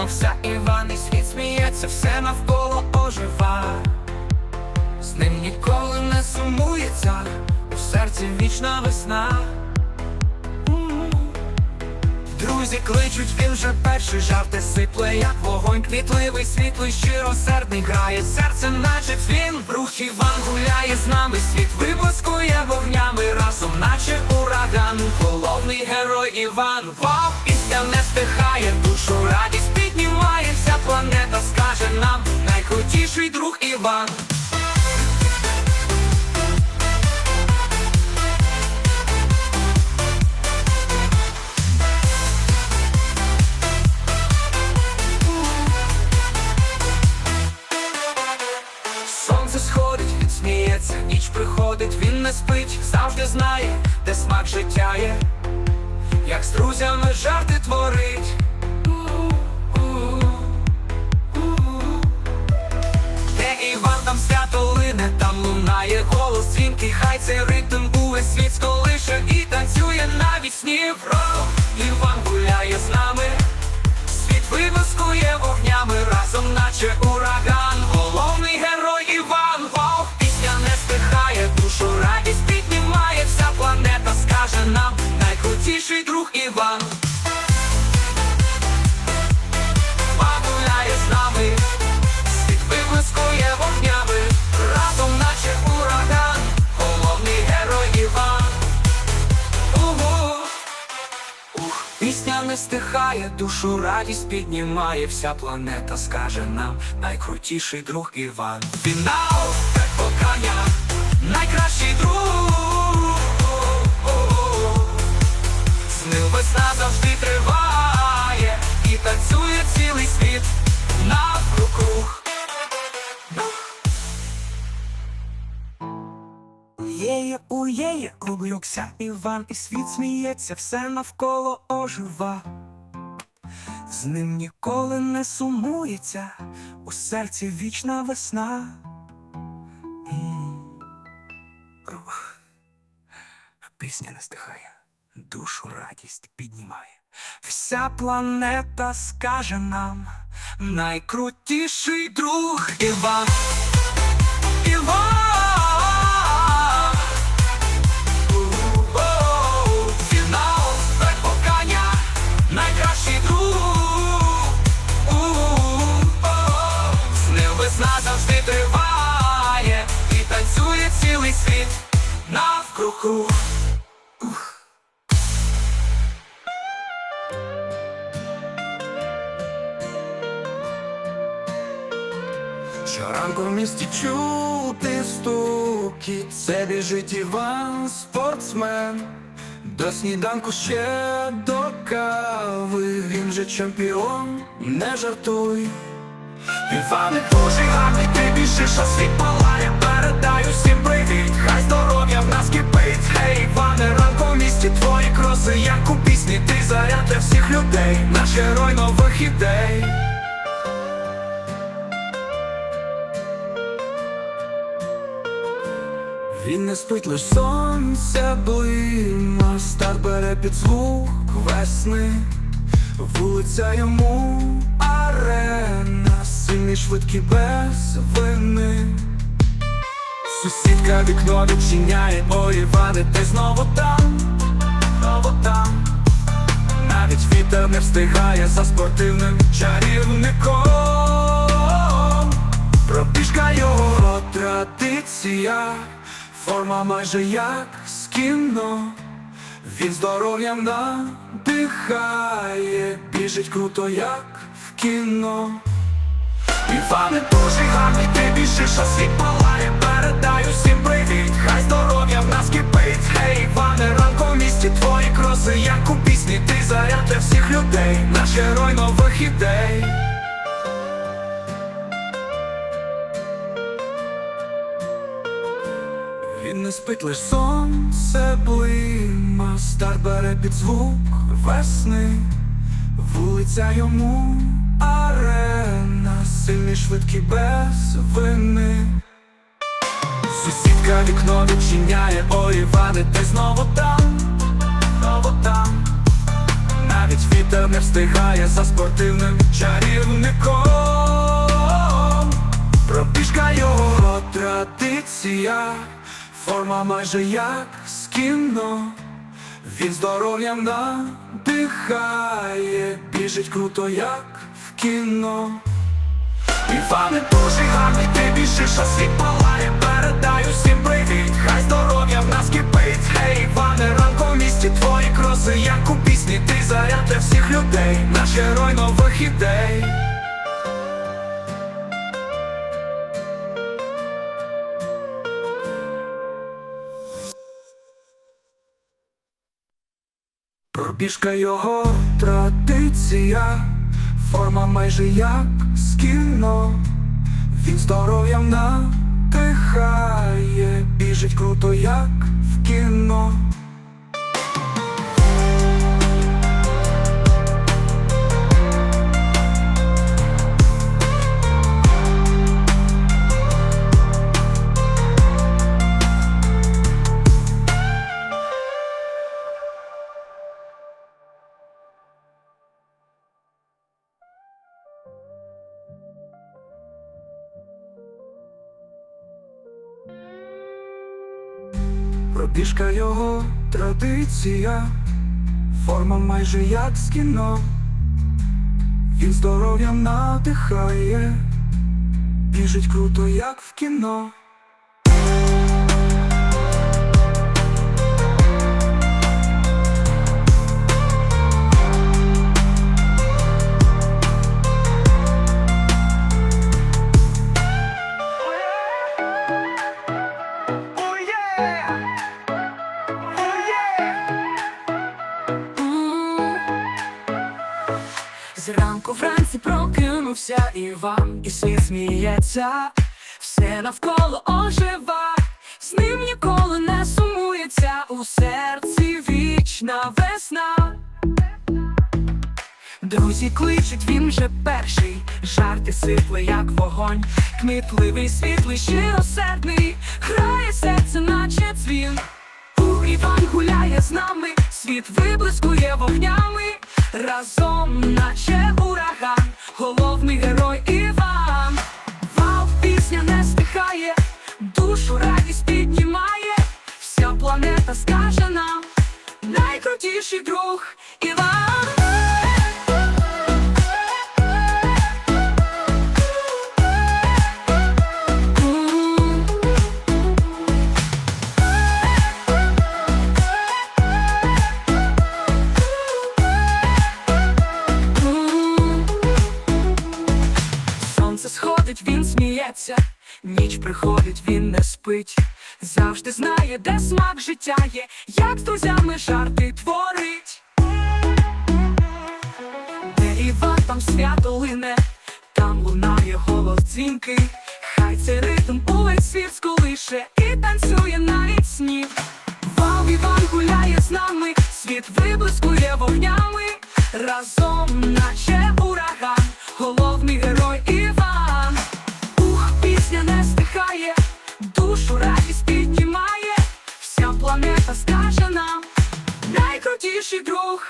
прокинувся Іван і світ сміється, все навколо ожива. З ним ніколи не сумується, у серці вічна весна. Друзі кличуть, він вже перший жарти сипле, як вогонь квітливий, світлий, щиросердний грає серце, наче він рух Іван гуляє з нами, світ виблискує вогнями разом, наче ураган, головний герой Іван, Вау, пісня не стихає, душу планета скаже нам, найкрутіший друг Іван. Сонце сходить, сміється, ніч приходить, він не спить, завжди знає, де смак життя є, як з друзями жарти творить. Цей ритм увесь світ сколише і танцює навіть снів. Іван гуляє з нами, світ вивискує вогнями разом, наче ураган, стихає, душу радість піднімає, вся планета скаже нам, найкрутіший друг Іван. Фінал, так покання, найкращий друг. Іван, і світ сміється, все навколо ожива. З ним ніколи не сумується, у серці вічна весна. Пісня не стихає, душу радість піднімає. Вся планета скаже нам, найкрутіший друг Іван. Іван! Весна завжди триває, і танцює цілий світ навкругу. Щоранку в місті чути стукіт, це біжить Іван, спортсмен. До сніданку ще до кави, він же чемпіон, не жартуй. Іване дуже гарний, ти біжиш, а світ палає, передаю всім привіт, хай здоров'я в нас кипить. Гей, Іване, ранку в місті твої кроси, як у пісні, ти заряд для всіх людей, наш герой нових ідей. Він не спить лиш сонця блима, старт бере під звук весни, вулиця йому арена, сильний швидкий без вини. Сусідка вікно відчиняє, ой, Іване, ти знову там, знову там. Навіть вітер не встигає за спортивним чарівником. Пробіжка його традиція, форма майже як з кіно. Він здоров'ям надихає, біжить круто, як в кіно. Іване дуже гарний, ти біжиш, а світ палає, передаю всім привіт, хай здоров'я в нас кипить. Гей, Іване, ранку в місті твої кроси, як у пісні, ти заряд для всіх людей, наш герой нових ідей. Він не спить лиш сонце блима, стар бере під звук весни, вулиця йому арена, сильний швидкий без вини. Сусідка вікно відчиняє, ой, Іване, ти знову там, знову там. Навіть вітер не встигає за спортивним чарівником. Пробіжка його традиція, форма майже як з кіно. Він здоров'ям надихає, біжить круто, як в кіно. Іване дуже гарний, ти біжиш, а світ палає Передаю всім привіт, хай здоров'я в нас кипить. Гей, Іване, в місті, твої кроси, як у пісні Ти заряд для всіх людей, наш герой нових ідей Пробіжка його традиція, форма майже як з кіно. Він здоров'ям натихає, біжить круто, як в кіно. Пробіжка його традиція, форма майже як з кіно. Він здоров'ям надихає, біжить круто, як в кіно. Зранку вранці прокинувся Іван, і світ сміється, все навколо ожива, з ним ніколи не сумується, у серці вічна весна. Друзі кличуть, він вже перший, жарти сипли, як вогонь, кмітливий, світлий, щиросердний, грає серце, наче дзвін. У Іван гуляє з нами, світ виблискує вогнями, разом, наче ураган, головний герой Іван. Вау, пісня не стихає, душу радість піднімає, вся планета скаже нам, найкрутіший друг спить. Завжди знає, де смак життя є, як з друзями жарти творить. Де Іван, там свято лине, там лунає голос дзвінки. Хай цей ритм увесь світ сколише і танцює навіть сніг. Вау, Іван гуляє з нами, світ виблискує вогнями, разом, наче ураган, найкрутіший друг